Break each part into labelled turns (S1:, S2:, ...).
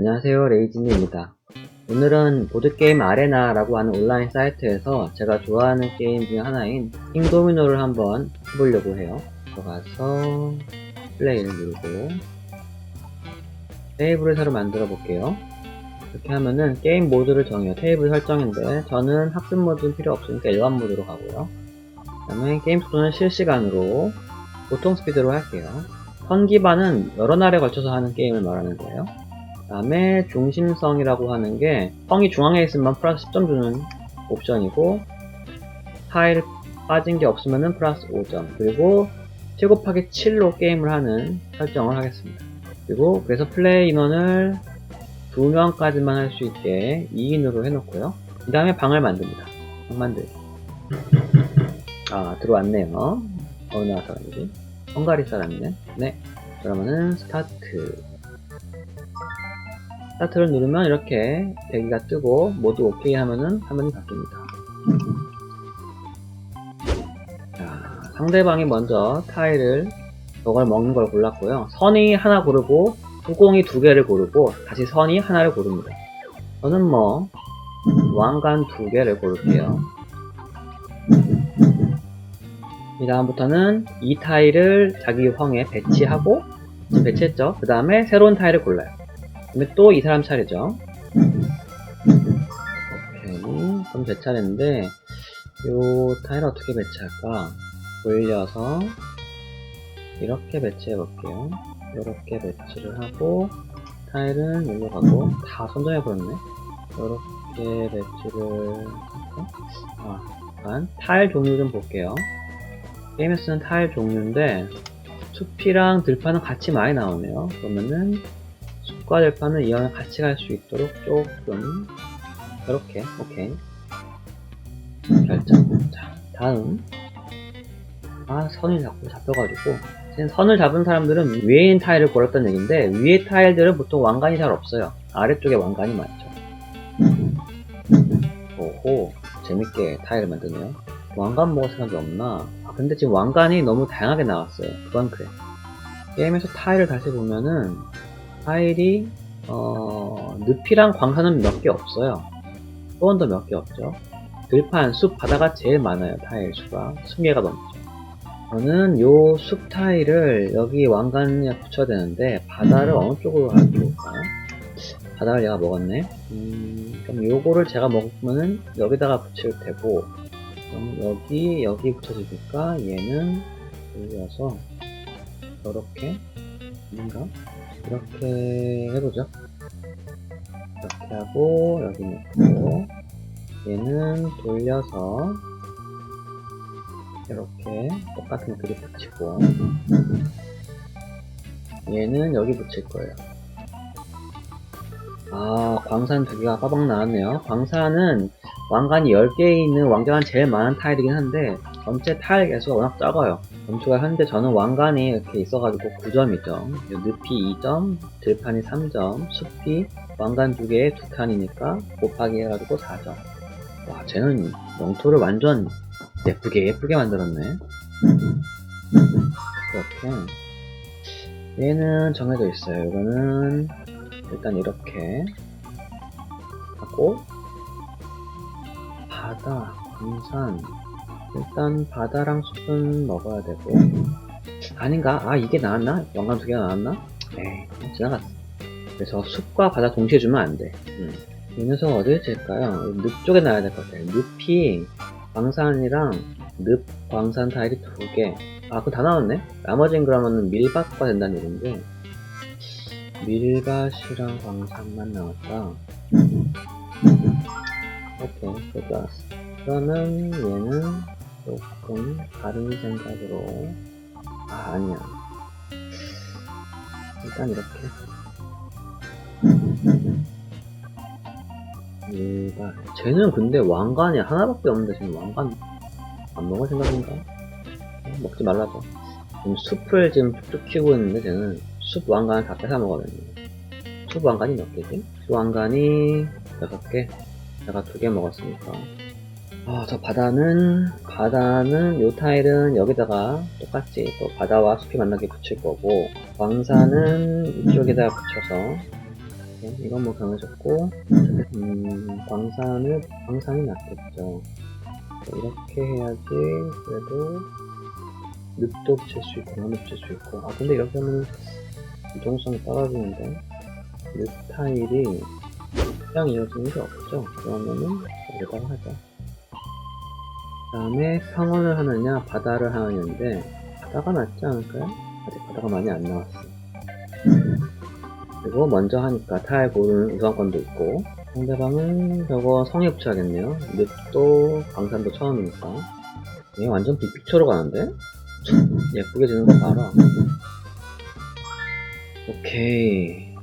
S1: 안녕하세요 레이진입니다. 오늘은 보드게임 아레나라고 하는 온라인 사이트에서 제가 좋아하는 게임 중 하나인 킹도미노를 한번 해보려고 해요. 들어가서 플레이를 누르고 테이블을 새로 만들어 볼게요. 이렇게 하면은 게임 모드를 정해요. 테이블 설정인데 저는 학습 모드는 필요 없으니까 일반 모드로 가고요. 그 다음에 게임 속도는 실시간으로 보통 스피드로 할게요. 선 기반은 여러 날에 걸쳐서 하는 게임을 말하는 거예요. 그 다음에 중심성이라고 하는 게 성이 중앙에 있으면 플러스 10점 주는 옵션이고 타일 빠진 게 없으면 플러스 5점. 그리고 7 곱하기 7로 게임을 하는 설정을 하겠습니다. 그리고 그래서 플레이 인원을 2명까지만 할 수 있게 2인으로 해놓고요. 그 다음에 방을 만듭니다. 방 만들기 아 들어왔네요. 어느 나라 사람이지? 헝가리 사람이네. 네. 그러면은 스타트 스타트를 누르면 이렇게 대기가 뜨고 모두 오케이 하면은 화면이 바뀝니다. 자, 상대방이 먼저 타일을 저걸 먹는 걸 골랐고요. 선이 하나 고르고 후공이 두 개를 고르고 다시 선이 하나를 고릅니다. 저는 뭐 왕관 두 개를 고를게요. 이 다음부터는 이 타일을 자기 황에 배치하고 배치했죠. 그 다음에 새로운 타일을 골라요. 근데 또 이 사람 차례죠. 오케이. 그럼 제 차례인데, 요 타일 어떻게 배치할까? 돌려서, 이렇게 배치해 볼게요. 이렇게 배치를 하고, 타일은 여기로 가고, 다 선정해 버렸네. 이렇게 배치를? 아, 잠깐. 타일 종류 좀 볼게요. 게임에 쓰는 타일 종류인데, 숲이랑 들판은 같이 많이 나오네요. 그러면은, 숲 과 들판은 이 안에 같이 갈 수 있도록 조금 이렇게 오케이. 결정. 자 다음. 아 선이 자꾸 잡혀가지고. 지금 선을 잡은 사람들은 위에 있는 타일을 골랐다는 얘기인데 위에 타일들은 보통 왕관이 잘 없어요. 아래쪽에 왕관이 많죠. 오호 재밌게 타일을 만드네요. 왕관 먹을 생각이 없나? 아 근데 지금 왕관이 너무 다양하게 나왔어요. 그건 그래 게임에서 타일을 다시 보면은 타일이 어, 늪이랑 광산은 몇 개 없어요. 소원도 몇 개 없죠. 들판, 숲, 바다가 제일 많아요. 타일 수가 20개가 넘죠. 저는 요 숲 타일을 여기 왕관에 붙여야 되는데 바다를 어느 쪽으로 하면 좋을까요? 바다를 얘가 먹었네. 음, 그럼 요거를 제가 먹으면은 여기다가 붙일 테고 그럼 여기 여기 붙여주니까 얘는 돌려서 이렇게 뭔가 이렇게 해보죠. 이렇게 하고 여기 놓고 얘는 돌려서 이렇게 똑같은 그립 붙이고 얘는 여기 붙일 거예요. 아 광산 두 개가 빠박 나왔네요. 광산은 왕관이 10개 있는 왕관이 제일 많은 타일이긴 한데 전체 타일 개수가 워낙 작아요. 점수가 현재 저는 왕관이 이렇게 있어가지고 9점이죠. 늪이 2점, 들판이 3점, 숲이 왕관 두 개에 두 칸이니까 곱하기 해가지고 4점. 와, 쟤는 영토를 완전 예쁘게 예쁘게 만들었네. 이렇게. 얘는 정해져 있어요. 이거는 일단 이렇게 하고 바다, 광산, 일단 바다랑 숲은 먹어야 되고 아닌가? 아 이게 나왔나? 왕관 두 개가 나왔나? 에이 지나갔어 그래서 숲과 바다 동시에 주면 안돼 음. 이 녀석 어디에 칠까요? 늪 쪽에 놔야 될 것 같아요 늪이 광산이랑 늪 광산 타일이 두개아 그거 다 나왔네? 나머지는 그러면은 밀밭과 된다는 얘기인데 밀밭이랑 광산만 나왔다 오케이 그거 알았어 그러면 얘는 조금 다른 생각으로. 아 아니야. 일단 이렇게. 얘가 쟤는 근데 왕관이 하나밖에 없는데 지금 왕관 안 먹을 생각인가? 어, 먹지 말라고. 지금 숲을 지금 툭툭 키우고 있는데 쟤는 숲 왕관을 다 뺏어 먹어야겠네. 숲 왕관이 몇 개지? 숲 왕관이 6개. 제가 두 개 먹었으니까 아, 저 바다는, 바다는, 요 타일은 여기다가 똑같이 또 바다와 숲이 만나게 붙일 거고, 광산은 이쪽에다 붙여서. 이건 뭐 정해졌고, 음, 광산을, 광산이 낫겠죠. 이렇게 해야지, 그래도, 늪도 붙일 수 있고, 나무 붙일 수 있고. 아, 근데 이렇게 하면 유동성이 떨어지는데, 늪 타일이 그냥 이어지는 게 없죠. 그러면은, 여기다가 하자. 그 다음에 평원을 하느냐, 바다를 하느냐인데, 바다가 낫지 않을까요? 아직 바다가 많이 안 나왔어. 그리고 먼저 하니까 타일 고르는 우선권도 있고, 상대방은 저거 성에 붙여야겠네요. 늪도, 광산도 처음이니까. 얘 완전 빅픽처로 가는데? 예쁘게 지는 거 봐라. 오케이.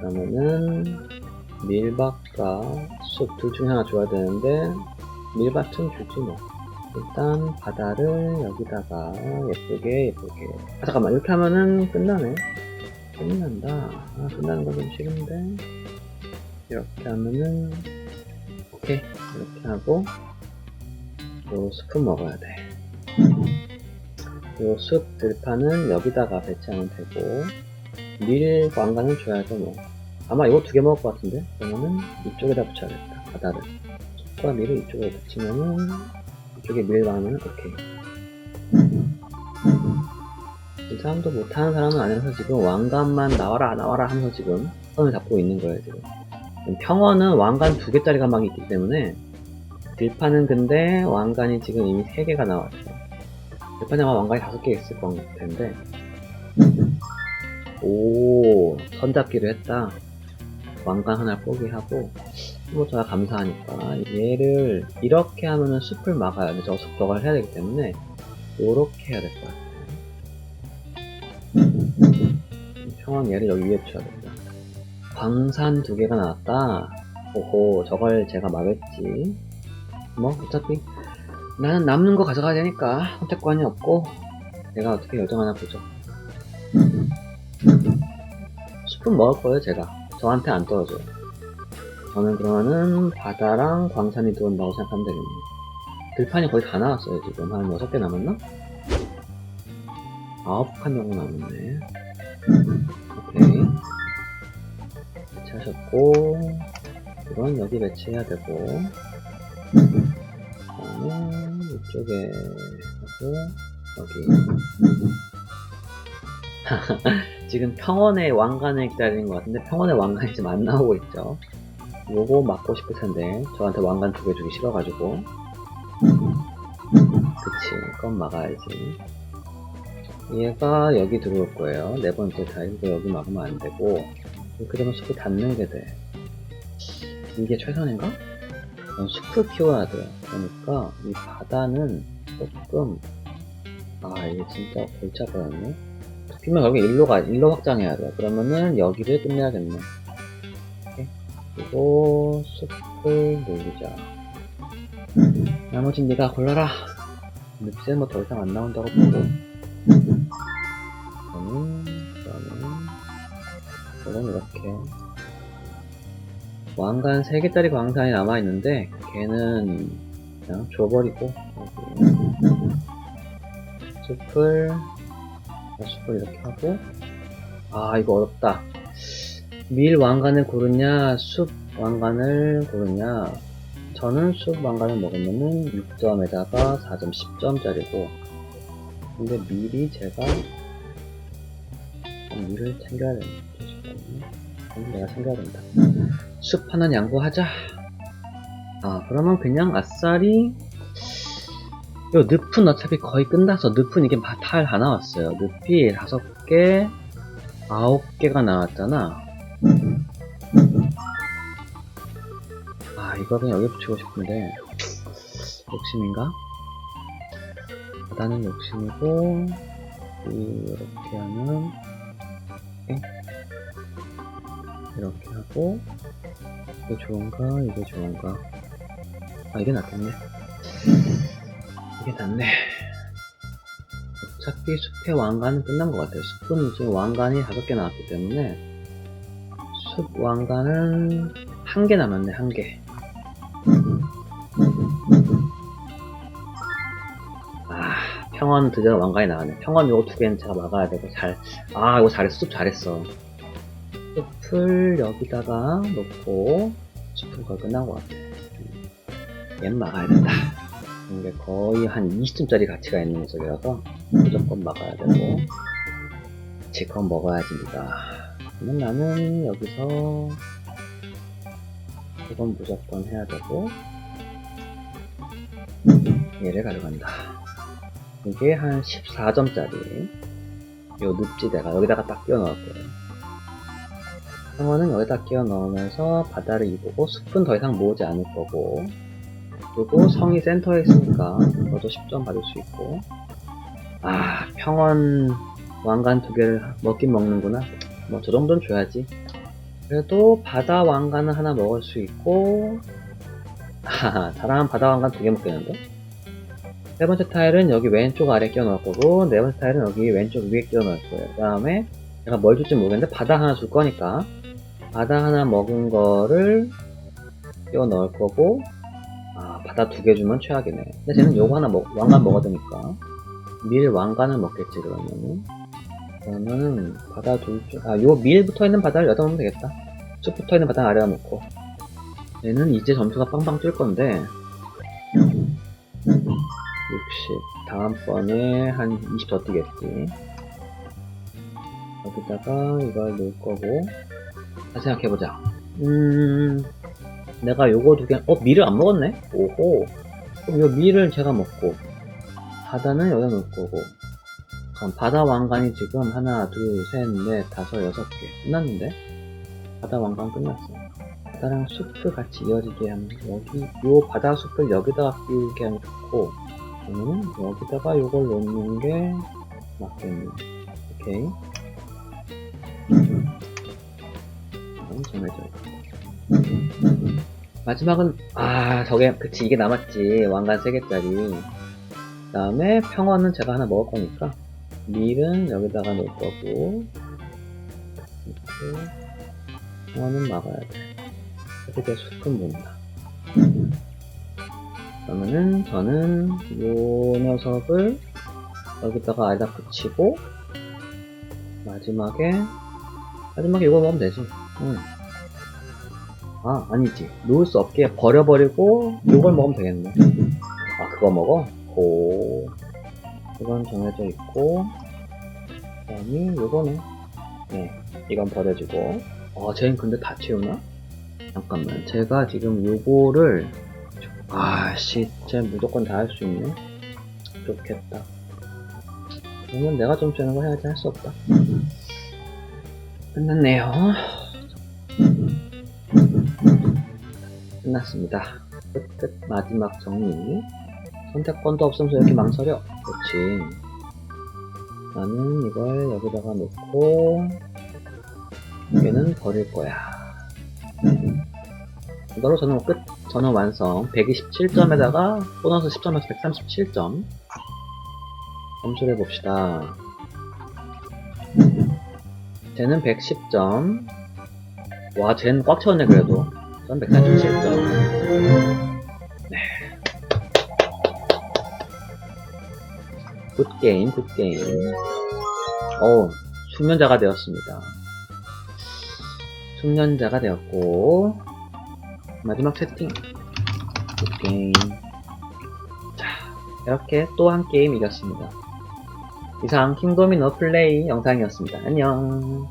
S1: 그러면은, 밀밭과 숲 둘 중에 하나 줘야 되는데, 밀밭은 주지 뭐. 일단, 바다를 여기다가 예쁘게, 예쁘게. 아, 잠깐만. 이렇게 하면은 끝나네. 끝난다. 아, 끝나는 건좀 싫은데. 이렇게 하면은, 오케이. 이렇게 하고, 요 숲은 먹어야 돼. 요 숲 들판은 여기다가 배치하면 되고, 밀 왕관을 줘야죠, 뭐. 아마 이거 두 개 먹을 것 같은데? 그러면은 이쪽에다 붙여야겠다, 바다를. 숲과 밀을 이쪽에 붙이면은, 이쪽에 밀 왕관은 오케이. 이 사람도 못하는 사람은 아니라서 지금 왕관만 나와라 나와라 하면서 지금 손을 잡고 있는 거예요 지금. 평원은 왕관 두 개짜리가 막 있기 때문에 들판은 근데 왕관이 지금 이미 세 개가 나왔죠 들판에 아마 왕관이 다섯 개 있을 것 텐데. 오 손잡기를 했다. 왕관 하나 포기하고 뭐 저야 감사하니까 얘를 이렇게 하면은 숲을 막아야 돼. 저숲 덕을 해야 되기 때문에 요렇게 해야 될 것 같아요. 평원 얘를 여기 위에 붙여야겠다. 광산 두 개가 나왔다. 오호, 저걸 제가 막을지. 뭐, 어차피, 나는 남는 거 가져가야 되니까, 선택권이 없고, 내가 어떻게 결정하나 보죠. 숲은 먹을 거예요, 제가. 저한테 안 떨어져요. 저는 그러면은, 바다랑 광산이 들어온다고 생각하면 되겠네요. 들판이 거의 다 나왔어요, 지금. 한 6개 남았나? 아홉 칸 정도 남았네. 오케이. 배치하셨고, 이건 여기 배치해야 되고, 그다음에 이쪽에 하고, 여기. 지금 평원의 왕관을 기다리는 것 같은데, 평원의 왕관이 지금 안 나오고 있죠. 요거 맞고 싶을 텐데, 저한테 왕관 두 개 주기 싫어가지고. 그치, 그건 막아야지. 얘가 여기 들어올 거예요. 네 번째 타일도 여기 막으면 안 되고, 이렇게 되면 숲을 닫는 게 돼. 이게 최선인가? 넌 숲을 키워야 돼. 그러니까, 이 바다는 조금, 아, 이게 진짜 골치 아파졌네. 피면 결국 일로 가, 일로 확장해야 돼. 그러면은 여기를 끝내야겠네. 그리고 숲을 놀리자. 나머진 네가 골라라. 늪새 뭐더 이상 안 나온다고 보고. 저는, 그러면, 저는 이렇게. 왕관 3개짜리 광산이 남아있는데, 걔는 그냥 줘버리고. 숲을, 숲을 이렇게 하고, 아, 이거 어렵다. 밀 왕관을 고르냐, 숲 왕관을 고르냐. 저는 숲 왕관을 먹으면은 6점에다가 4점, 10점짜리고, 근데 미리 제가 미를 챙겨야 되는데 잠깐만요. 내가 챙겨야 된다. 숲 하나 양보하자. 아 그러면 그냥 아싸리 요 늪은 어차피 거의 끝나서 늪은 이게 탈 하나 왔어요. 늪이 다섯 개, 아홉 개가 나왔잖아. 아 이거 그냥 여기 붙이고 싶은데. 욕심인가? 바다는 욕심이고 이렇게 하면 이렇게, 이렇게 하고 이게 좋은가? 이게 좋은가? 아 이게 낫겠네. 이게 낫네. 어차피 숲의 왕관은 끝난 것 같아요. 숲은 지금 왕관이 다섯 개 나왔기 때문에 숲 왕관은 한 개 남았네 한 개 아, 평원 드디어 왕관이 나왔네. 평원 요거 두 개는 제가 막아야 되고, 잘, 아, 이거 잘했어. 숲 잘했어. 숲을 여기다가 놓고 숲은 거의 끝난 것 같아. 얘 막아야 된다. 이게 거의 한 20점짜리 가치가 있는 녀석이라서 무조건 막아야 되고 지껏 먹어야 됩니다. 그러면 나는 여기서 이건 무조건 해야 되고 얘를 가져간다. 이게 한 14점짜리 요 늪지대가 여기다가 딱 끼워 넣을 거예요. 상어는 여기다 끼워 넣으면서 바다를 이보고 숲은 더 이상 모으지 않을 거고 그리고 성이 센터에 있으니까 이것도 10점 받을 수 있고 아 평원 왕관 두 개를 먹긴 먹는구나 뭐 저 정도는 줘야지. 그래도 바다 왕관은 하나 먹을 수 있고 하하 사람은 바다 왕관 두 개 먹겠는데? 세 번째 타일은 여기 왼쪽 아래 끼워 넣을 거고 네 번째 타일은 여기 왼쪽 위에 끼워 넣을 거예요. 그 다음에 제가 뭘 줄지 모르겠는데 바다 하나 줄 거니까 바다 하나 먹은 거를 끼워 넣을 거고 아 바다 두 개 주면 최악이네. 근데 쟤는 요거 하나 먹, 왕관 먹어야 되니까. 밀 왕관을 먹겠지 그러면은 그러면은 바다 둘아요 밀 붙어있는 바다를 여다 놓으면 되겠다. 쑥 붙어있는 바다 아래다 놓고. 얘는 이제 점수가 빵빵 뛸 건데 60 다음번에 한 20 더 뛰겠지. 여기다가 이걸 넣을 거고 다시 생각해보자. 음 내가 요거 두 개, 어, 밀을 안 먹었네? 오호. 그럼 요 밀을 제가 먹고, 바다는 여기다 놓을 거고, 바다 왕관이 지금 하나, 둘, 셋, 넷, 다섯, 여섯 개. 끝났는데? 바다 왕관 끝났어. 바다랑 숲을 같이 이어지게 하면, 여기, 요 바다 숲을 여기다가 끼우게 하면 좋고, 그러면은 여기다가 요걸 놓는 게 맞겠네. 오케이. 정해져 있고. 마지막은 아 저게 그치 이게 남았지 왕관 3개짜리 그 다음에 평원은 제가 하나 먹을 거니까 밀은 여기다가 놓을 거고 이렇게 평원은 막아야 돼 이렇게 숲은 못나 그러면은 저는 요 녀석을 여기다가 아래다 붙이고 마지막에 마지막에 이거 먹으면 되지 응. 아, 아니지. 놓을 수 없게 버려버리고, 요걸 먹으면 되겠네. 아, 그거 먹어? 고. 이건 정해져 있고, 그 다음이 요거네. 네, 이건 버려지고. 어, 쟤는 근데 다 채우나? 잠깐만. 제가 지금 요거를, 아, 씨, 쟤 무조건 다 할 수 있네? 좋겠다. 그러면 내가 좀 채우는 거 해야지 할 수 없다. 끝났네요. 끝났습니다. 끝, 끝, 마지막 정리. 선택권도 없으면서 이렇게 망설여. 그렇지. 나는 이걸 여기다가 놓고, 얘는 버릴 거야. 이걸로 저는 끝, 저는 완성. 127점에다가 보너스 10점에서 137점. 점수를 봅시다. 쟤는 110점. 와, 쟤는 꽉 채웠네, 그래도. 전 147점. 굿게임, 굿게임. 어 숙련자가 되었습니다. 숙련자가 되었고, 마지막 채팅. 굿게임. 자, 이렇게 또 한 게임 이겼습니다. 이상 킹도미노 플레이 영상이었습니다. 안녕.